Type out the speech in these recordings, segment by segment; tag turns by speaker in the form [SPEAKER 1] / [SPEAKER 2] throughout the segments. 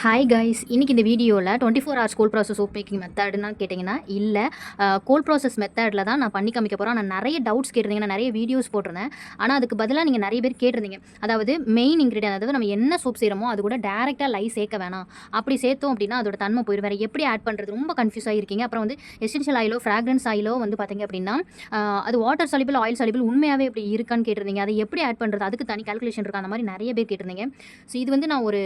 [SPEAKER 1] Hi guys இன்றைக்கி இந்த வீடியோவில் twenty four hours cold process soap making மெத்தட்னு கேட்டிங்கன்னா இல்லை கோல் ப்ராசஸ் மெத்தடில் தான் நான் பண்ணி காமிக்க போகிறேன் நான் நிறைய டவுட்ஸ் கேட்டிருந்தீங்க நான் நிறைய வீடியோஸ் போட்டிருந்தேன். ஆனால் அதுக்கு பதிலாக நீங்கள் நிறைய பேர் கேட்டிருந்தீங்க. அதாவது மெயின் இன்க்ரீடியன் அதாவது நம்ம என்ன சோப் செய்கிறோமோ அது கூட டேரெக்டாக லை சேர்க்க வேணாம். அப்படி சேர்த்தோம் அப்படின்னா அதோட தன்மை போயிடும் வேறு எப்படி ஆட் பண்ணுறது ரொம்ப கன்ஃபியூஸ் ஆகிருக்கீங்க அப்புறம் வந்து எசென்ஷியல் ஆயிலோ ஃப்ராக்ரன்ஸ் ஆயிலோ வந்து பார்த்தீங்க அப்படின்னா அது வாட்டர் சாலிபிள் ஆயில் சாலிபிள் உண்மையாகவே இப்படி இருக்கான்னு கேட்டிருந்தீங்க. அதை எப்படி ஆட் பண்ணுறது அதுக்கு தனி கால்குலேஷன் இருக்கா? அந்த மாதிரி நிறைய பேர் கேட்டிருந்தீங்க. ஸோ இது வந்து நான் ஒரு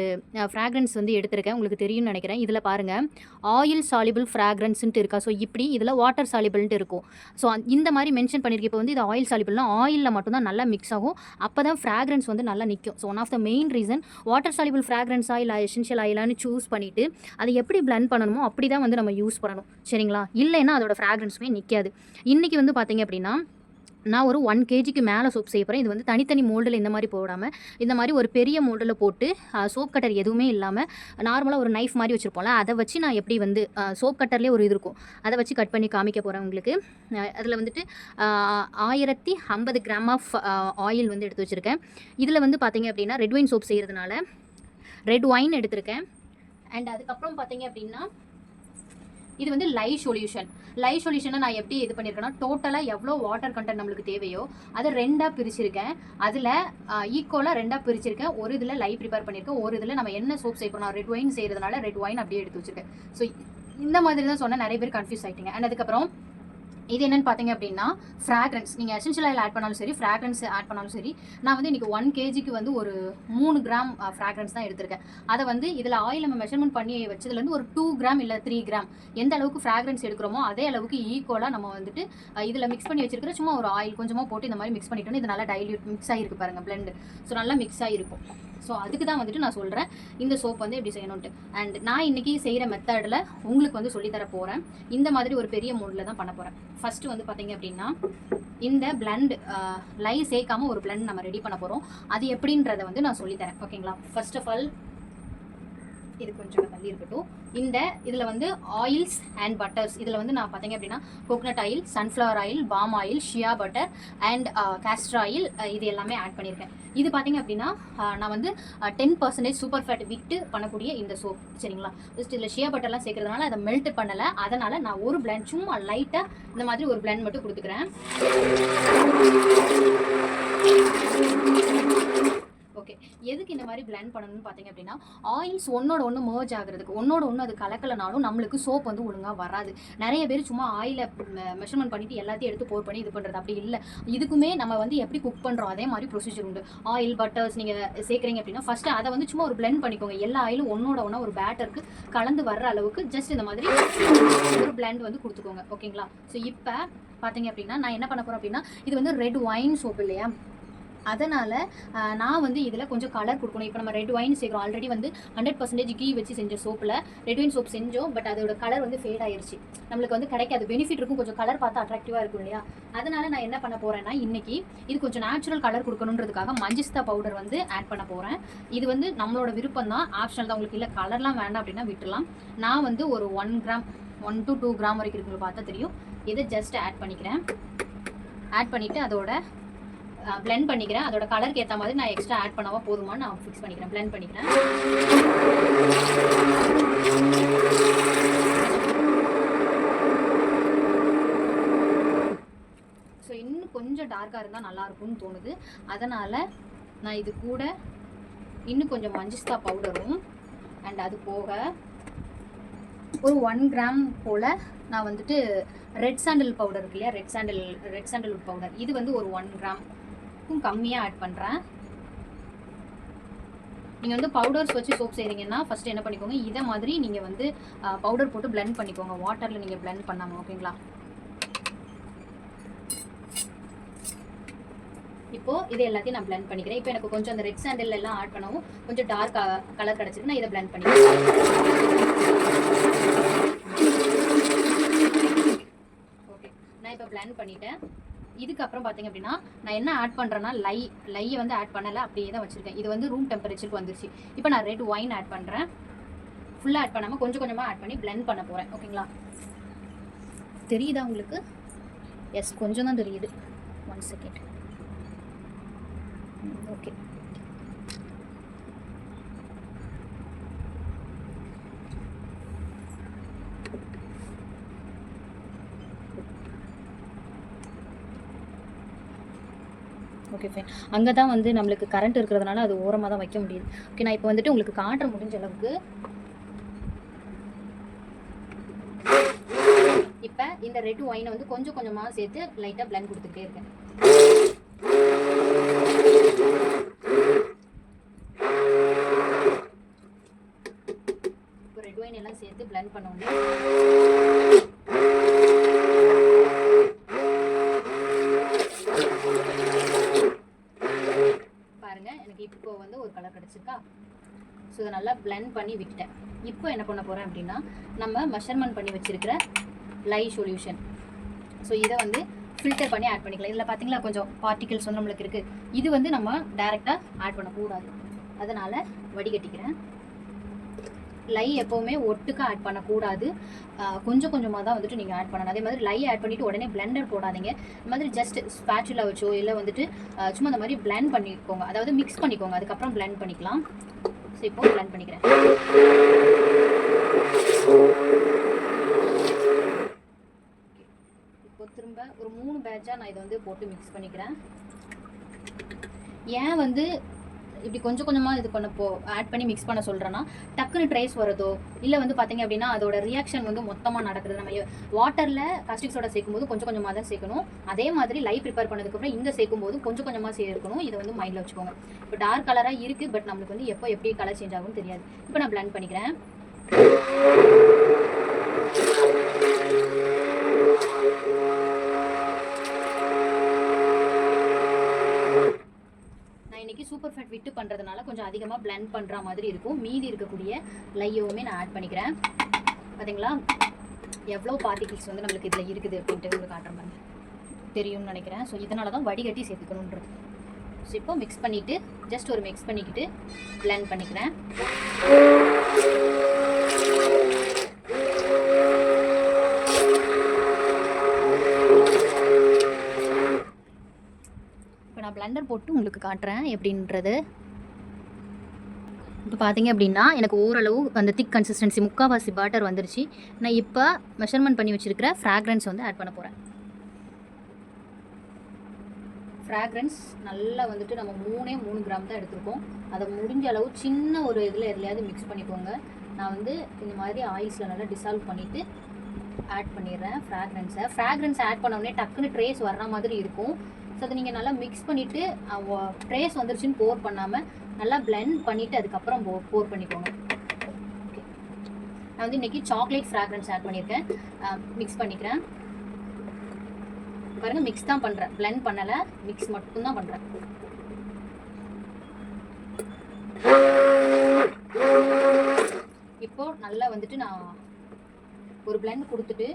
[SPEAKER 1] ஃப்ராக்ரன்ஸ் வந்து எடுத்திருக்கேன் உங்களுக்கு தெரியும்னு நினைக்கிறேன். இதில் பாருங்கள் ஆயில் சாலிபிள் ஃப்ராக்ரன்ஸ்ன்ட்டு இருக்கா. ஸோ இப்படி இதில் வாட்டர் சாலிபிள்ன்ட்டு இருக்கும். ஸோ இந்த மாதிரி மென்ஷன் பண்ணியிருக்க இப்போ வந்து இது ஆயில் சாலிபிள்னா ஆயிலில் மட்டும்தான் நல்லா மிக்ஸ் ஆகும். அப்போ தான் ஃப்ராக்ரன்ஸ் வந்து நல்லா நிற்கும் so one of the main reason water soluble fragrance oil essential ஆயிலான்னு choose பண்ணிவிட்டு அதை எப்படி blend பண்ணணுமோ அப்படி தான் வந்து நம்ம யூஸ் பண்ணணும். சரிங்களா? இல்லைன்னா அதோட ஃப்ராக்ரன்ஸுமே நிற்காது இன்றைக்கி வந்து பார்த்தீங்க அப்படின்னா நான் ஒரு ஒன் கேஜிக்கு மேலே சோப் செய்ய போகிறேன் இது வந்து தனித்தனி மோல்டில் இந்த மாதிரி போடாமல் இந்த மாதிரி ஒரு பெரிய மோல்டில் போட்டு சோப் கட்டர் எதுவுமே இல்லாமல் நார்மலாக ஒரு நைஃப் மாதிரி வச்சுருப்போம்ல அதை வச்சு நான் எப்படி வந்து சோப் கட்டர்லேயே ஒரு இது இருக்கும். அதை வச்சு கட் பண்ணி காமிக்க போகிறேன் உங்களுக்கு. அதில் வந்துட்டு ஆயிரத்தி ஐம்பது கிராம் ஆஃப் ஆயில் வந்து எடுத்து வச்சுருக்கேன். இதில் வந்து பார்த்தீங்க அப்படின்னா ரெட் ஒயின் சோப் செய்கிறதுனால ரெட் ஒயின் எடுத்திருக்கேன். அண்ட் அதுக்கப்புறம் பார்த்தீங்க அப்படின்னா இது வந்து லை சொல்யூஷன் லைவ் சொல்யூஷனை நான் எப்படி இது பண்ணியிருக்கேன்னா டோட்டலாக எவ்வளோ வாட்டர் கண்டென்ட் நம்மளுக்கு தேவையோ அதை ரெண்டாக பிரிச்சிருக்கேன். அதில் ஈக்குவலாக ரெண்டாக பிரிச்சிருக்கேன். ஒரு இதில் லைவ் ப்ரிப்பேர் பண்ணியிருக்கேன் ஒரு இதில் நம்ம என்ன சோப் செய்யணும் ரெட் ஒயின் செய்கிறதுனால ரெட் ஒயின் அப்படியே எடுத்து வச்சுருக்கேன். ஸோ இந்த மாதிரி தான் சொன்னால் நிறைய பேர் கன்ஃபியூஸ் ஆகிட்டீங்க அண்ட் அதுக்கப்புறம் இது என்னன்னு பார்த்தீங்க அப்படின்னா ஃப்ராக்ரன்ஸ் நீங்கள் எசென்ஷியல் ஆயில் ஆட் பண்ணாலும் சரி ஃப்ராக்ரன்ஸ் ஆட் பண்ணாலும் சரி நான் வந்து இன்றைக்கி ஒன் கேஜிக்கு வந்து ஒரு மூணு கிராம் ஃப்ராக்ரன்ஸ் தான் எடுத்திருக்கேன். அதை வந்து இதில் ஆயில் நம்ம மெஷர்மெண்ட் பண்ணி வச்சதுலேருந்து ஒரு டூ கிராம் இல்லை த்ரீ கிராம் எந்த அளவுக்கு ஃப்ராக்ரன்ஸ் எடுக்கிறோமோ அதே அளவுக்கு ஈக்குவலாக நம்ம வந்துட்டு இதில் மிக்ஸ் பண்ணி வச்சிருக்கிற சும்மா ஒரு ஆயில் கொஞ்சமாக போட்டு இந்த மாதிரி மிக்ஸ் பண்ணிட்டோம் இது நல்லா டைல்யூட் மிக்ஸ் ஆகிருக்கு பாருங்கள் பிளெண்டு ஸோ நல்லா மிக்ஸ் ஆகிருக்கும் ஸோ அதுக்கு தான் வந்துட்டு நான் சொல்கிறேன் இந்த சோப் வந்து எப்படி செய்யணும்ட்டு அண்ட் நான் இன்றைக்கி செய்கிற மெத்தடில் உங்களுக்கு வந்து சொல்லித்தர போகிறேன் இந்த மாதிரி ஒரு பெரிய மோடில் தான் பண்ண போகிறேன் ஃபஸ்ட்டு வந்து பார்த்திங்க அப்படின்னா இந்த பிளண்ட் லை சேர்க்காம ஒரு பிளண்ட் நம்ம ரெடி பண்ண போகிறோம் அது எப்படின்றத வந்து நான் சொல்லித்தரேன். ஓகேங்களா ஃபர்ஸ்ட் ஆஃப் ஆல் இது கொஞ்சம் தள்ளி இருக்கட்டும். இந்த இதில் வந்து ஆயில்ஸ் அண்ட் பட்டர்ஸ் இதில் வந்து நான் பார்த்தீங்க அப்படின்னா coconut oil sunflower oil palm oil shea butter and castor oil இது எல்லாமே ஆட் பண்ணியிருக்கேன். இது பார்த்தீங்க அப்படின்னா நான் வந்து டென் பர்சன்டேஜ் சூப்பர் ஃபேட் விட்டு பண்ணக்கூடிய இந்த சோப் சரிங்களா? ஜஸ்ட் இதில் ஷியா பட்டர்லாம் சேர்க்கறதுனால அதை மெல்ட் பண்ணலை. அதனால் நான் ஒரு பிளண்ட் சும்மா லைட்டாக இந்த மாதிரி ஒரு பிளண்ட் மட்டும் கொடுத்துக்கிறேன் ஓகே எதுக்கு இந்த மாதிரி blend பண்ணணும்னு பார்த்தீங்க அப்படின்னா ஆயில்ஸ் ஒன்னோட ஒன்று merge ஆகிறதுக்கு ஒன்னோட ஒன்று அது கலக்கலனாலும் நம்மளுக்கு சோப் வந்து ஒழுங்காக வராது. நிறைய பேர் சும்மா ஆயிலை மெஷர்மெண்ட் பண்ணிட்டு எல்லாத்தையும் எடுத்து போர் பண்ணி இது பண்ணுறது அப்படி இல்லை. இதுக்குமே நம்ம வந்து எப்படி குக் பண்ணுறோம் அதே மாதிரி ப்ரொசீஜர் உண்டு. ஆயில் பட்டர்ஸ் நீங்கள் சேர்க்குறீங்க அப்படின்னா ஃபஸ்ட்டு அதை வந்து சும்மா ஒரு பிளெண்ட் பண்ணிக்கோங்க. எல்லா ஆயிலும் ஒன்னோட ஒன்றா ஒரு பேட்டருக்கு கலந்து வர்ற அளவுக்கு ஜஸ்ட் இந்த மாதிரி ஒரு பிளெண்ட் வந்து கொடுத்துக்கோங்க. ஓகேங்களா ஸோ இப்போ பார்த்தீங்க அப்படின்னா நான் என்ன பண்ண போகிறேன் அப்படின்னா இது வந்து ரெட் ஒயின் சோப் இல்லையா? அதனால் நான் வந்து இதில் கொஞ்சம் கலர் கொடுக்கணும். இப்போ நம்ம ரெட் ஒயின் சேர்க்குறோம். ஆல்ரெடி வந்து ஹண்ட்ரட் பர்சன்டேஜ் கீ வச்சு செஞ்ச சோப்பில் ரெட் ஒயின் சோப் செஞ்சோம். பட் அதோட கலர் வந்து ஃபேட் ஆயிடுச்சு நம்மளுக்கு வந்து கிடைக்காது. பெனிஃபிட் இருக்கும். கொஞ்சம் கலர் பார்த்து அட்ராக்டிவாக இருக்கும் இல்லையா? அதனால் நான் என்ன பண்ண போகிறேன்னா இன்றைக்கி இது கொஞ்சம் நேச்சுரல் கலர் கொடுக்கணுன்றதுக்காக மஞ்சிஸ்தா பவுடர் வந்து ஆட் பண்ண போகிறேன் இது வந்து நம்மளோட விருப்பம் தான். ஆப்ஷனல் தான். உங்களுக்கு இல்லை கலர்லாம் வேண்டாம் அப்படின்னா விட்டுலாம் நான் வந்து ஒரு one gram one to two gram வரைக்கும் இருக்குங்க பார்த்தா தெரியும். இதை ஜஸ்ட் ஆட் பண்ணிக்கிறேன். ஆட் பண்ணிவிட்டு அதோட blend பண்ணிக்கிறேன். அதோட கலருக்கு ஏற்ற மாதிரி நான் எக்ஸ்ட்ரா ஆட் பண்ணாமல் போதுமா நான் ஃபிக்ஸ் பண்ணிக்கிறேன். Blend பண்ணிக்கிறேன். ஸோ இன்னும் கொஞ்சம் டார்க்காக இருந்தால் நல்லா இருக்கும்னு தோணுது. அதனால் நான் இது கூட இன்னும் கொஞ்சம் மஞ்சிஸ்தா பவுடரும் அண்ட் அது போக ஒரு ஒன் கிராம் போல் நான் வந்துட்டு ரெட் சாண்டில் பவுடர் இருக்கு இல்லையா? Red sandal red sandal powder இது வந்து ஒரு ஒன் கிராம் கிராம்க்கும் கம்மியாக ஆட் பண்ணுறேன் நீங்கள் வந்து பவுடர்ஸ் வச்சு சோப் செய்கிறீங்கன்னா ஃபஸ்ட்டு என்ன பண்ணிக்கோங்க இதை மாதிரி நீங்கள் வந்து பவுடர் போட்டு பிளெண்ட் பண்ணிக்கோங்க. வாட்டரில் நீங்கள் பிளெண்ட் பண்ணாமல் ஓகேங்களா இப்போ இது எல்லாத்தையும் நான் பிளெண்ட் பண்ணிக்கிறேன். இப்போ எனக்கு கொஞ்சம் அந்த ரெட் சாண்டில் எல்லாம் ஆட் பண்ணவும் கொஞ்சம் டார்க் கலர் கிடச்சிருக்கு நான் இதை பிளெண்ட் பண்ணிக்கிறேன். ஓகே நான் இப்போ பிளான் பண்ணிட்டேன். இதுக்கப்புறம் பார்த்தீங்க அப்படின்னா நான் என்ன ஆட் பண்ணுறேன்னா லை லையை வந்து ஆட் பண்ணலை அப்படியே தான் வச்சுருக்கேன். இது வந்து ரூம் டெம்பரேச்சருக்கு வந்துருச்சு. இப்போ நான் ரெட் ஒயின் ஆட் பண்ணுறேன் ஃபுல்லாக ஆட் பண்ணாமல் கொஞ்சம் கொஞ்சமாக ஆட் பண்ணி பிளெண்ட் பண்ண போகிறேன் ஓகேங்களா? தெரியுதா உங்களுக்கு? எஸ் கொஞ்சம் தான் தெரியுது. One second okay okay fine அங்கே தான் வந்து நம்மளுக்கு கரண்ட் இருக்கிறதுனால அது ஓரமாக தான் வைக்க முடியுது. ஓகே நான் இப்போ வந்துட்டு உங்களுக்கு காட்டுற முடிஞ்ச அளவுக்கு இப்போ இந்த ரெட் ஒயினை வந்து கொஞ்சம் கொஞ்சமாக சேர்த்து லைட்டாக பிளண்ட் கொடுத்துட்டே இருக்கேன். இப்போ ரெட் ஒயின் எல்லாம் சேர்த்து பிளண்ட் பண்ண உடனே பாருங்க எனக்கு இப்போ வந்து ஒரு கலர் கிடச்சிருக்கா ஸோ இதை பண்ணி விட்டேன் இப்போ என்ன பண்ண போகிறேன் அப்படின்னா நம்ம மெஷர்மெண்ட் பண்ணி வச்சுருக்கிற லை சொல்யூஷன் ஸோ இதை வந்து ஃபில்டர் பண்ணி ஆட் பண்ணிக்கலாம். இதில் பார்த்தீங்களா கொஞ்சம் பார்ட்டிகல்ஸ் வந்து நம்மளுக்கு இருக்குது இது வந்து நம்ம டைரெக்டாக ஆட் பண்ணக்கூடாது. அதனால் வடிகட்டிக்கிறேன். லை எப்போவுமே ஒட்டுக்கா ஆட் பண்ணக்கூடாது. கொஞ்சம் கொஞ்சமாக தான் வந்துட்டு நீங்கள் ஆட் பண்ணணும். அதே மாதிரி லை ஆட் பண்ணிவிட்டு உடனே பிளெண்டர் போடாதீங்க. இந்த மாதிரி ஜஸ்ட் ஸ்பேச்சுலா வச்சோ இல்லை வந்துட்டு சும்மா இந்த மாதிரி பிளெண்ட் பண்ணிக்கோங்க. அதாவது மிக்ஸ் பண்ணிக்கோங்க. அதுக்கப்புறம் பிளெண்ட் பண்ணிக்கலாம். ஸோ இப்போ பிளான் பண்ணிக்கிறேன். இப்போ திரும்ப ஒரு மூணு பேட்சாக நான் இதை வந்து போட்டு மிக்ஸ் பண்ணிக்கிறேன். ஏன் வந்து இப்படி கொஞ்சம் கொஞ்சமாக இது பண்ண போ ஆட் பண்ணி மிக்ஸ் பண்ண சொல்கிறேன்னா டக்குன்னு ட்ரேஸ் வரதோ? இல்லை வந்து பார்த்தீங்க அப்படின்னா அதோட ரியாக்ஷன் வந்து மொத்தமாக நடக்கிறது நம்ம வாட்டரில் காஸ்டிக் சோடா சேர்க்கும்போது கொஞ்சம் கொஞ்சமாக தான் சேர்க்கணும். அதே மாதிரி லைட் ப்ரிப்பேர் பண்ணதுக்கப்புறம் இங்கே சேர்க்கும்போது கொஞ்சம் கொஞ்சமாக சேர்க்கணும். இதை வந்து மைண்டில் வச்சுக்கோங்க. இப்போ டார்க் கலராக இருக்குது பட் நம்மளுக்கு வந்து எப்போ எப்படி கலர் சேஞ்ச் ஆகும்னு தெரியாது. இப்போ நான் பிளான் பண்ணிக்கிறேன். இன்றைக்கி சூப்பர் ஃபேட் விட்டு பண்ணுறதுனால கொஞ்சம் அதிகமாக பிளெண்ட் பண்ணுற மாதிரி இருக்கும். மீதி இருக்கக்கூடிய லையவுமே நான் ஆட் பண்ணிக்கிறேன். பார்த்தீங்களா எவ்வளோ பார்ட்டிகிள்ஸ் வந்து நம்மளுக்கு இதில் இருக்குது அப்படின்ட்டு உங்களுக்கு காட்டுற மாதிரி தெரியும்னு நினைக்கிறேன். ஸோ இதனால தான் வடிகட்டி சேர்த்துக்கணுன்றது. ஸோ இப்போ மிக்ஸ் பண்ணிவிட்டு ஜஸ்ட் ஒரு மிக்ஸ் பண்ணிக்கிட்டு பிளெண்ட் பண்ணிக்கிறேன். இப்போ போட்டு உங்களுக்கு காட்டுறேன். எப்படின்றது? இப்போ பார்த்தீங்க அப்படின்னா எனக்கு ஓரளவு அந்த திக் கன்சிஸ்டன்சி முக்கால்வாசி பாட்டர் வந்துருச்சு. நான் இப்போ மெஷர்மெண்ட் பண்ணி வச்சுருக்கிற ஃப்ராக்ரன்ஸ் வந்து ஆட் பண்ண போகிறேன் ஃப்ராக்ரன்ஸ் நல்லா வந்துட்டு நம்ம மூணே மூணு கிராம் தான் எடுத்திருக்கோம். அதை முடிஞ்ச அளவு சின்ன ஒரு இதில் எதுலையாவது மிக்ஸ் பண்ணிக்கோங்க. நான் வந்து இந்த மாதிரி ஆயில்ஸில் நல்லா டிசால்வ் பண்ணிவிட்டு ஆட் பண்ணிடுறேன் ஃப்ராக்ரன்ஸை ஃப்ராக்ரன்ஸ் ஆட் பண்ண உடனே டக்குன்னு ட்ரேஸ் வர்ற மாதிரி இருக்கும். ஸோ அதை நீங்கள் நல்லா மிக்ஸ் பண்ணிவிட்டு ட்ரேஸ் வந்துருச்சுன்னு போர் பண்ணாமல் நல்லா பிளெண்ட் பண்ணிவிட்டு அதுக்கப்புறம் போ போர் பண்ணிக்கோங்க. நான் வந்து இன்றைக்கி சாக்லேட் ஃப்ராக்ரன்ஸ் ஆட் பண்ணியிருக்கேன். மிக்ஸ் பண்ணிக்கிறேன். பாருங்க மிக்ஸ் தான் பண்ணுறேன் பிளெண்ட் பண்ணலை மிக்ஸ் மட்டும்தான் பண்ணுறேன் இப்போ நல்லா வந்துட்டு நான் ஒரு பிளெண்ட் கொடுத்துட்டு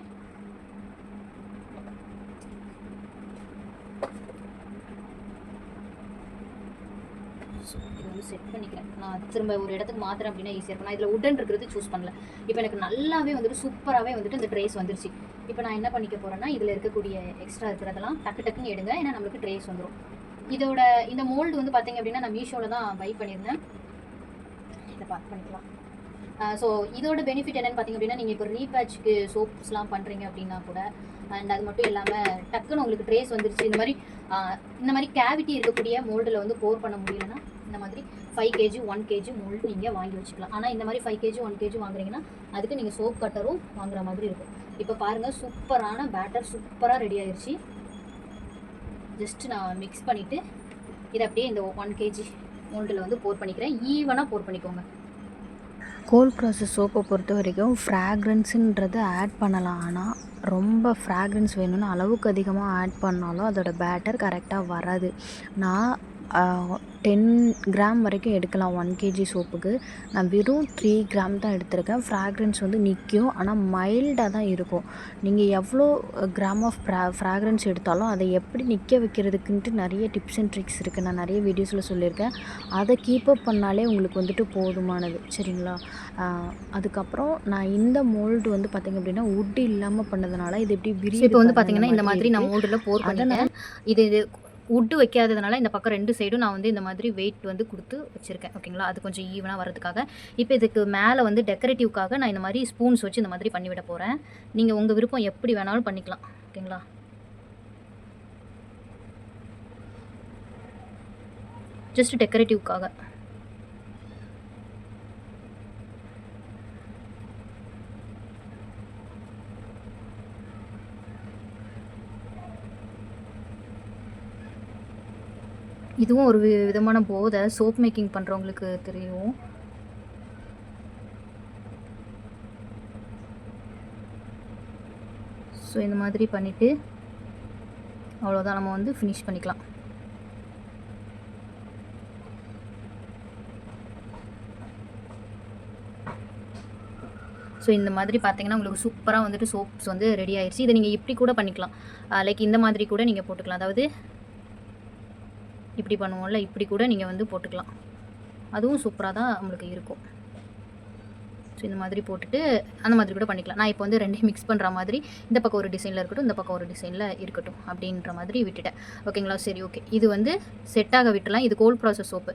[SPEAKER 1] So, இது வந்து செட் பண்ணிக்கிறேன் நான் திரும்ப ஒரு இடத்துக்கு மாத்திரம் அப்படின்னா ஈஸியாக இருக்கும். நான் இதில் உடன் இருக்கிறது சூஸ் பண்ணல. இப்போ எனக்கு நல்லாவே வந்துட்டு சூப்பராகவே வந்துட்டு இந்த ட்ரேஸ் வந்துருச்சு. இப்போ நான் என்ன பண்ணிக்க போகிறேன்னா இதில் இருக்கக்கூடிய எக்ஸ்ட்ரா இருக்கிறதெல்லாம் டக்கு டக்குன்னு எடுங்க. ஏன்னா நம்மளுக்கு ட்ரேஸ் வந்துடும் இதோட இந்த மோல்டு வந்து பார்த்தீங்க அப்படின்னா நான் மீஷோவில் தான் பை பண்ணியிருந்தேன். இதை பார்த்து பண்ணிக்கலாம். ஸோ இதோட பெனிஃபிட் என்னென்னு பார்த்தீங்க அப்படின்னா நீங்கள் இப்போ ரீபேட்ச்க்கு சோப்ஸ்லாம் பண்ணுறீங்க அப்படின்னா கூட அண்ட் அது மட்டும் இல்லாமல் டக்குன்னு உங்களுக்கு ட்ரேஸ் வந்துருச்சு. இந்த மாதிரி இந்த மாதிரி கேவிட்டி இருக்கக்கூடிய மோல்டில் வந்து போர் பண்ண முடியலன்னா இந்த மாதிரி five KG one KG mould நீங்கள் வாங்கி வச்சுக்கலாம். ஆனால் இந்த மாதிரி ஃபைவ் கேஜி ஒன் கேஜி வாங்குறீங்கன்னா அதுக்கு நீங்கள் சோப் கட்டரும் வாங்குற மாதிரி இருக்கும். இப்போ பாருங்கள் சூப்பரான பேட்டர் சூப்பராக ரெடி ஆயிடுச்சு ஜஸ்ட் நான் மிக்ஸ் பண்ணிவிட்டு இதை அப்படியே இந்த ஒன் கேஜி மோல்டில் வந்து போர் பண்ணிக்கிறேன். ஈவனாக போர் பண்ணிக்கோங்க.
[SPEAKER 2] கோல்ட் ப்ராசஸ் சோப்பை பொறுத்த வரைக்கும் ஃப்ராக்ரன்ஸுன்றது ஆட் பண்ணலாம். ஆனால் ரொம்ப ஃப்ராக்ரன்ஸ் வேணும்னு அளவுக்கு அதிகமாக ஆட் பண்ணாலும் அதோட பேட்டர் கரெக்டாக வராது. நான் டென் கிராம் வரைக்கும் எடுக்கலாம் ஒன் கேஜி சோப்புக்கு. நான் வெறும் த்ரீ கிராம் தான் எடுத்திருக்கேன். ஃப்ராக்ரன்ஸ் வந்து நிற்கும் ஆனால் மைல்டாக தான் இருக்கும். நீங்கள் எவ்வளோ கிராம் ஆஃப் ஃப்ரா ஃப்ராக்ரன்ஸ் எடுத்தாலும் அதை எப்படி நிற்க வைக்கிறதுக்குன்ட்டு நிறைய டிப்ஸ் அண்ட் ட்ரிக்ஸ் இருக்குது நான் நிறைய வீடியோஸில் சொல்லியிருக்கேன். அதை கீப் அப் பண்ணாலே உங்களுக்கு வந்துட்டு போதுமானது. சரிங்களா? அதுக்கப்புறம் நான் இந்த மோல்டு வந்து பார்த்தீங்க அப்படின்னா உட் இல்லாமல் பண்ணதுனால இது எப்படி விரியுது
[SPEAKER 1] இப்போ வந்து பார்த்தீங்கன்னா இந்த மாதிரி நான். மோல்டில் போர் பண்ணிட்டேன். இது இது உட்டு வைக்காததுனால இந்த பக்கம் ரெண்டு சைடும் நான் வந்து இந்த மாதிரி வெயிட் வந்து கொடுத்து வச்சுருக்கேன். ஓகேங்களா அது கொஞ்சம் ஈவனாக வரதுக்காக இப்போ இதுக்கு மேலே வந்து டெக்கரேட்டிவ்க்காக நான் இந்த மாதிரி ஸ்பூன்ஸ் வச்சு இந்த மாதிரி பண்ணிவிட போகிறேன் நீங்கள் உங்கள் விருப்பம் எப்படி வேணாலும் பண்ணிக்கலாம். ஓகேங்களா ஜஸ்ட் டெக்கரேட்டிவ்க்காக இதுவும் ஒரு வி- விதமான போதை. சோப் மேக்கிங் பண்ணுறவங்களுக்கு தெரியும். ஸோ இந்த மாதிரி பண்ணிவிட்டு அவ்வளோதான் நம்ம வந்து ஃபினிஷ் பண்ணிக்கலாம். ஸோ இந்த மாதிரி பார்த்தீங்கன்னா உங்களுக்கு சூப்பராக வந்துட்டு சோப்ஸ் வந்து ரெடி ஆயிடுச்சு இதை நீங்கள் இப்படி கூட பண்ணிக்கலாம். லைக் இந்த மாதிரி கூட நீங்கள் போட்டுக்கலாம். அதாவது இப்படி பண்ணுவோம்ல இப்படி கூட நீங்கள் வந்து போட்டுக்கலாம். அதுவும் சூப்பராக தான் உங்களுக்கு இருக்கும். ஸோ இந்த மாதிரி போட்டுட்டு அந்த மாதிரி கூட பண்ணிக்கலாம். நான் இப்போ வந்து ரெண்டையும் மிக்ஸ் பண்ணுற மாதிரி இந்த பக்கம் ஒரு டிசைனில் இருக்கட்டும் இந்த பக்கம் ஒரு டிசைனில் இருக்கட்டும் அப்படின்ற மாதிரி விட்டுட்டேன். ஓகேங்களா சரி ஓகே இது வந்து செட்டாக விட்டுலாம். இது cold process soap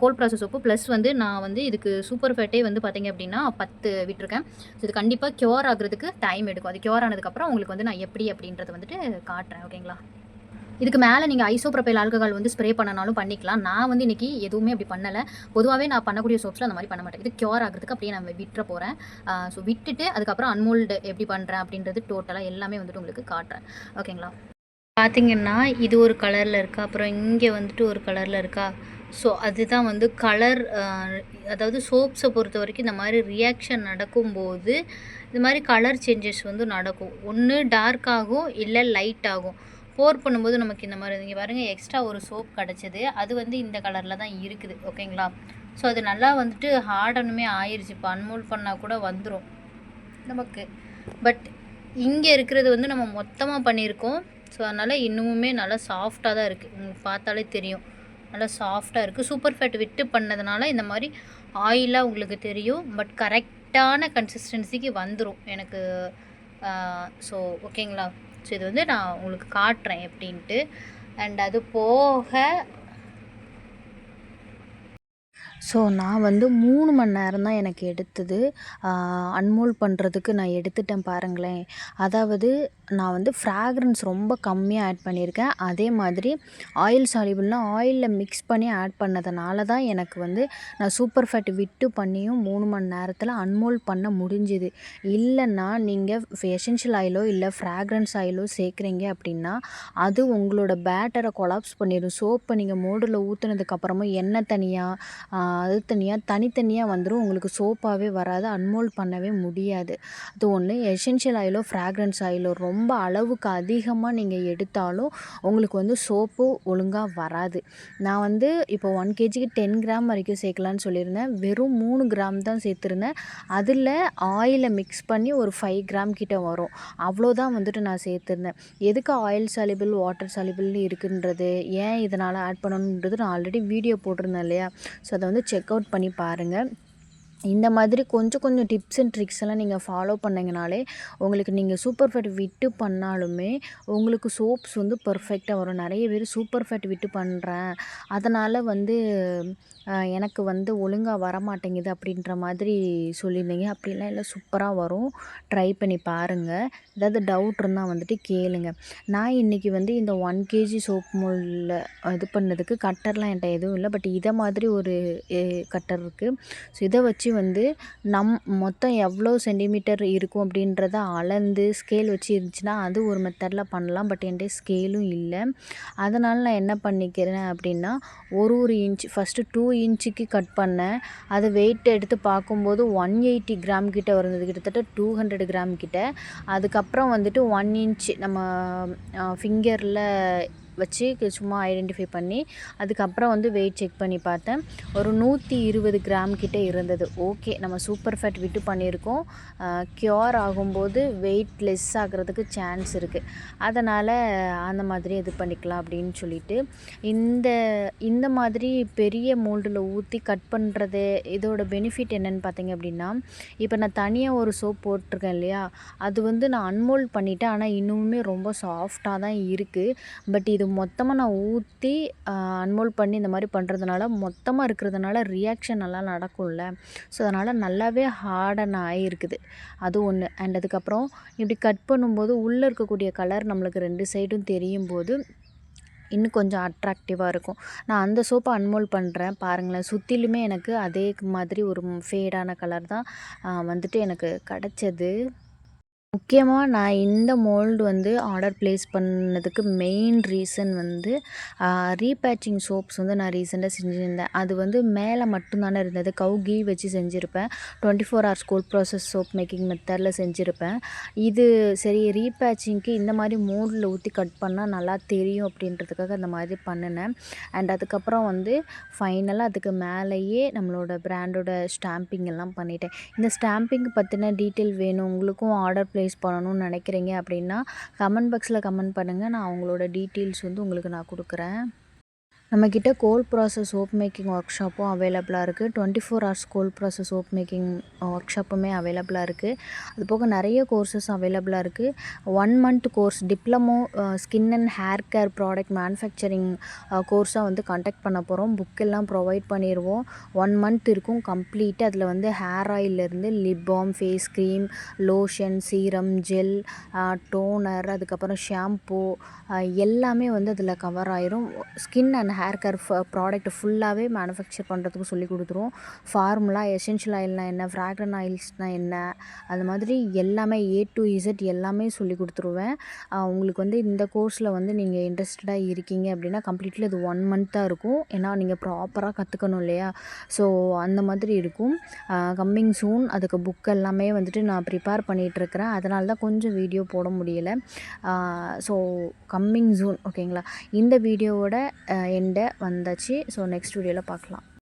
[SPEAKER 1] cold process soap plus வந்து நான் வந்து இதுக்கு சூப்பர் ஃபேட்டே வந்து பார்த்தீங்க அப்படின்னா பத்து விட்டுருக்கேன். ஸோ இது கண்டிப்பாக க்யூர் ஆகுறதுக்கு டைம் எடுக்கும். அது க்யூர் ஆனதுக்கப்புறம் உங்களுக்கு வந்து நான் எப்படி அப்படின்றத வந்துட்டு காட்டுறேன். ஓகேங்களா இதுக்கு மேலே நீங்கள் ஐசோப்ரப்பைல் ஆல்கஹால் வந்து ஸ்ப்ரே பண்ணனாலும் பண்ணிக்கலாம். நான் வந்து இன்றைக்கி எதுவுமே அப்படி பண்ணலை. பொதுவாகவே நான் பண்ணக்கூடிய சோப்ஸில் அந்த மாதிரி பண்ண மாட்டேன். இது க்யூர் ஆகிறதுக்கு அப்படியே நான் விட்டுற போகிறேன் ஸோ விட்டுட்டு அதுக்கப்புறம் அன்மோல்டு எப்படி பண்ணுறேன் அப்படின்றது டோட்டலாக எல்லாமே வந்துட்டு உங்களுக்கு காட்டுறேன். ஓகேங்களா? பார்த்தீங்கன்னா இது ஒரு கலரில் இருக்கா? அப்புறம் இங்கே வந்துட்டு ஒரு கலரில் இருக்கா? ஸோ அதுதான் வந்து கலர் அதாவது சோப்ஸை பொறுத்த வரைக்கும் இந்த மாதிரி ரியாக்ஷன் நடக்கும்போது இது மாதிரி கலர் சேஞ்சஸ் வந்து நடக்கும். ஒன்று டார்க் ஆகும் இல்லை லைட் ஆகும். போர் பண்ணும்போது நமக்கு இந்த மாதிரி இங்கே பாருங்கள் எக்ஸ்ட்ரா ஒரு சோப் கிடச்சிது. அது வந்து இந்த கலரில் தான் இருக்குது ஓகேங்களா ஸோ அது நல்லா வந்துட்டு ஹார்டனுமே ஆயிடுச்சு இப்போ அன்மோல் பண்ணால் கூட வந்துடும் நமக்கு. பட் இங்கே இருக்கிறது வந்து நம்ம மொத்தமாக பண்ணியிருக்கோம். ஸோ அதனால் இன்னுமுமே நல்லா சாஃப்டாக தான் இருக்குது உங்களுக்கு பார்த்தாலே தெரியும். நல்லா சாஃப்டாக இருக்குது சூப்பர் ஃபேட் விட்டு பண்ணதுனால இந்த மாதிரி ஆயிலாக உங்களுக்கு தெரியும். பட் கரெக்டான கன்சிஸ்டன்சிக்கு வந்துடும் எனக்கு ஸோ ஓகேங்களா ஸோ இது வந்து நான் உங்களுக்கு காட்டுறேன் எப்படின்ட்டு. அண்ட் அது போக
[SPEAKER 2] ஸோ நான் வந்து மூணு மணி நேரம் தான் எனக்கு எடுத்தது. அன்மோல் பண்ணுறதுக்கு நான் எடுத்துட்டேன் பாருங்களேன். அதாவது நான் வந்து ஃப்ராக்ரன்ஸ் ரொம்ப கம்மியாக ஆட் பண்ணியிருக்கேன். அதே மாதிரி ஆயில் சாலிபிள்னா ஆயிலில் மிக்ஸ் பண்ணி ஆட் பண்ணதுனால தான் எனக்கு வந்து நான் சூப்பர் ஃபேட் விட்டு பண்ணியும் மூணு மணி நேரத்தில் அன்மோல் பண்ண முடிஞ்சுது. இல்லைன்னா நீங்கள் எசென்ஷியல் ஆயிலோ இல்லை ஃப்ராக்ரன்ஸ் ஆயிலோ சேர்க்குறீங்க அப்படின்னா அது உங்களோட பேட்டரை கொலாப்ஸ் பண்ணிடும் சோப்பை நீங்கள் மோடில் ஊற்றுனதுக்கப்புறமா எண்ணெய் தனியாக அது தனியாக தனித்தனியாக வந்துடும் உங்களுக்கு சோப்பாகவே வராது அன்மோல்ட் பண்ணவே முடியாது. அது ஒன்று எசென்ஷியல் ஆயிலோ ஃப்ராக்ரன்ஸ் ஆயிலோ ரொம்ப அளவுக்கு அதிகமாக நீங்கள் எடுத்தாலும் உங்களுக்கு வந்து சோப்பு ஒழுங்காக வராது. நான் வந்து இப்போ ஒன் கேஜிக்கு டென் கிராம் வரைக்கும் சேர்க்கலான்னு சொல்லியிருந்தேன். வெறும் மூணு கிராம் தான் சேர்த்துருந்தேன். அதில் ஆயிலை மிக்ஸ் பண்ணி ஒரு ஃபைவ் கிராம் கிட்ட வரும். அவ்வளோதான் வந்துட்டு நான் சேர்த்துருந்தேன். எதுக்கு ஆயில் சாலிபிள் வாட்டர் சாலிபிள்னு இருக்குன்றது? ஏன் இதனால் ஆட் பண்ணணுன்றது நான் ஆல்ரெடி வீடியோ போட்டிருந்தேன் இல்லையா? ஸோ அதை வந்து செக் அவுட் பண்ணி பாருங்கள் இந்த மாதிரி கொஞ்சம் கொஞ்சம் டிப்ஸ் அண்ட் ட்ரிக்ஸ் எல்லாம் நீங்கள் ஃபாலோ பண்ணிங்கனாலே உங்களுக்கு நீங்கள் சூப்பர் ஃபேட் விட்டு பண்ணாலுமே உங்களுக்கு சோப்ஸ் வந்து பர்ஃபெக்டாக வரும். நிறைய பேர் சூப்பர் ஃபேட் விட்டு பண்ணுறேன் அதனால் வந்து எனக்கு வந்து ஒழுங்காக வரமாட்டேங்குது அப்படின்ற மாதிரி சொல்லியிருந்தீங்க. அப்படிலாம் இல்லை சூப்பராக வரும். ட்ரை பண்ணி பாருங்கள் ஏதாவது டவுட் இருந்தால் வந்துட்டு கேளுங்க. நான் இன்றைக்கி வந்து இந்த ஒன் கேஜி சோப் முள்ள இது பண்ணதுக்கு கட்டர்லாம் என்கிட்ட எதுவும் இல்லை. பட் இதை மாதிரி ஒரு கட்டர் இருக்குது ஸோ இதை வச்சு வந்து நம் மொத்தம் எவ்வளோ சென்டிமீட்டர் இருக்கும் அப்படின்றத அளந்து ஸ்கேல் வச்சு இருந்துச்சுன்னா அது ஒரு மெத்தடில் பண்ணலாம். பட் என்கிட்ட ஸ்கேலும் இல்லை. அதனால் நான் என்ன பண்ணிக்கிறேன் அப்படின்னா ஒரு ஒரு இன்ச் ஃபஸ்ட்டு டூ இன்ச்சுக்கு கட் பண்ணேன். அது வெயிட் எடுத்து பார்க்கும்போது ஒன் எயிட்டி கிராம் கிட்ட வருது கிட்டத்தட்ட டூ ஹண்ட்ரட் கிராம் கிட்ட. அதுக்கப்புறம் வந்துட்டு ஒன் இன்ச் நம்ம ஃபிங்கரில் வச்சு சும்மா ஐடென்டிஃபை பண்ணி அதுக்கப்புறம் வந்து வெயிட் செக் பண்ணி பார்த்தேன். ஒரு நூற்றி இருபது கிராம் கிட்டே இருந்தது. ஓகே நம்ம சூப்பர் ஃபேட் விட்டு பண்ணியிருக்கோம். க்யூர் ஆகும்போது வெயிட் லெஸ் ஆகிறதுக்கு சான்ஸ் இருக்குது அதனால் அந்த மாதிரி இது பண்ணிக்கலாம் அப்படின்னு சொல்லிட்டு இந்த இந்த மாதிரி பெரிய மோல்டில் ஊற்றி கட் பண்ணுறது இதோட பெனிஃபிட் என்னென்னு பார்த்தீங்க அப்படின்னா இப்போ நான் தனியாக ஒரு சோப் போட்டிருக்கேன் இல்லையா? அது வந்து நான் அன்மோல்ட் பண்ணிவிட்டேன் ஆனால் இன்னுமே ரொம்ப சாஃப்டாக தான் இருக்குது பட் இது மொத்தமாக நான் ஊற்றி அன்மோல் பண்ணி இந்த மாதிரி பண்ணுறதுனால மொத்தமாக இருக்கிறதுனால ரியாக்ஷன் நல்லா நடக்கும்ல. ஸோ அதனால் நல்லாவே ஹார்டன் ஆகிருக்குது அது ஒன்று அண்ட் அதுக்கப்புறம் இப்படி கட் பண்ணும்போது உள்ளே இருக்கக்கூடிய கலர் நம்மளுக்கு ரெண்டு சைடும் தெரியும் போது இன்னும் கொஞ்சம் அட்ராக்டிவாக இருக்கும். நான் அந்த சோப்பை அன்மோல் பண்ணுறேன் பாருங்களேன். சுற்றிலுமே எனக்கு அதே மாதிரி ஒரு ஃபேடான கலர் தான் வந்துட்டு எனக்கு கிடச்சது. முக்கியமாக நான் இந்த மோல்டு வந்து ஆர்டர் ப்ளேஸ் பண்ணதுக்கு மெயின் ரீசன் வந்து ரீபேட்சிங் சோப்ஸ் வந்து நான் ரீசெண்டாக செஞ்சுருந்தேன். அது வந்து மேலே மட்டும்தானே இருந்தது. கவு கீ வச்சு செஞ்சுருப்பேன். Twenty four hours cold process soap making மெத்தடில் செஞ்சுருப்பேன். இது சரி ரீபேட்சிங்க்கு இந்த மாதிரி மோல்டில் ஊற்றி கட் பண்ணால் நல்லா தெரியும் அப்படின்றதுக்காக அந்த மாதிரி பண்ணினேன். அண்ட் அதுக்கப்புறம் வந்து ஃபைனலாக அதுக்கு மேலேயே நம்மளோட பிராண்டோட ஸ்டாம்பிங் எல்லாம் பண்ணிட்டேன். இந்த ஸ்டாம்பிங் பற்றின டீட்டெயில் வேணும். உங்களுக்கும் ஆர்டர் ப்ளேஸ் பண்ணணும்னு நினைக்கிறீங்க அப்படின்னா கமெண்ட் பாக்ஸில் கமெண்ட் பண்ணுங்கள் நான் அவங்களோட டீட்டெயில்ஸ் வந்து உங்களுக்கு நான் கொடுக்குறேன். நம்மக்கிட்ட கோல் ப்ராசஸ் சோப் மேக்கிங் ஒர்க் ஷாப்பும் அவைலபிளாக இருக்குது twenty four hours cold process soap making work ஷாப்புமே அவைலபிளாக இருக்குது அது போக நிறைய கோர்சஸ் அவைலபிளாக இருக்குது one month course diploma skin and hair care product manufacturing கோர்ஸாக வந்து கண்டக்ட் பண்ண போகிறோம் புக்கெல்லாம் ப்ரொவைட் பண்ணிடுவோம் ஒன் மந்த் இருக்கும் கம்ப்ளீட்டு அதில் வந்து hair ஆயிலேருந்து lip balm face cream lotion serum gel toner அதுக்கப்புறம் ஷாம்பூ எல்லாமே வந்து அதில் கவர் ஆயிரும். Skin and hair care product ஃபுல்லாகவே மேனுஃபேக்சர் பண்ணுறதுக்கு சொல்லி கொடுத்துருவோம் ஃபார்முலா எசென்ஷியல் ஆயில்னால் என்ன ஃப்ராக்ரன் ஆயில்ஸ்னால் என்ன அது மாதிரி எல்லாமே ஏ டு இசட் எல்லாமே சொல்லி கொடுத்துருவேன். உங்களுக்கு வந்து இந்த கோர்ஸில் வந்து நீங்கள் இன்ட்ரெஸ்டடாக இருக்கீங்க அப்படின்னா கம்ப்ளீட்லி இது ஒன் மந்த்தாக இருக்கும். ஏன்னா நீங்கள் ப்ராப்பராக கற்றுக்கணும் இல்லையா? ஸோ அந்த மாதிரி இருக்கும். கம்மிங் சூன் அதுக்கு புக் எல்லாமே வந்துட்டு நான் ப்ரிப்பேர் பண்ணிகிட்ருக்கிறேன் அதனால தான் கொஞ்சம் வீடியோ போட முடியலை. ஸோ கம்மிங் ஜூன் ஓகேங்களா இந்த வீடியோவோட என் எண்டை வந்தாச்சு. ஸோ நெக்ஸ்ட் வீடியோவில் பார்க்கலாம்.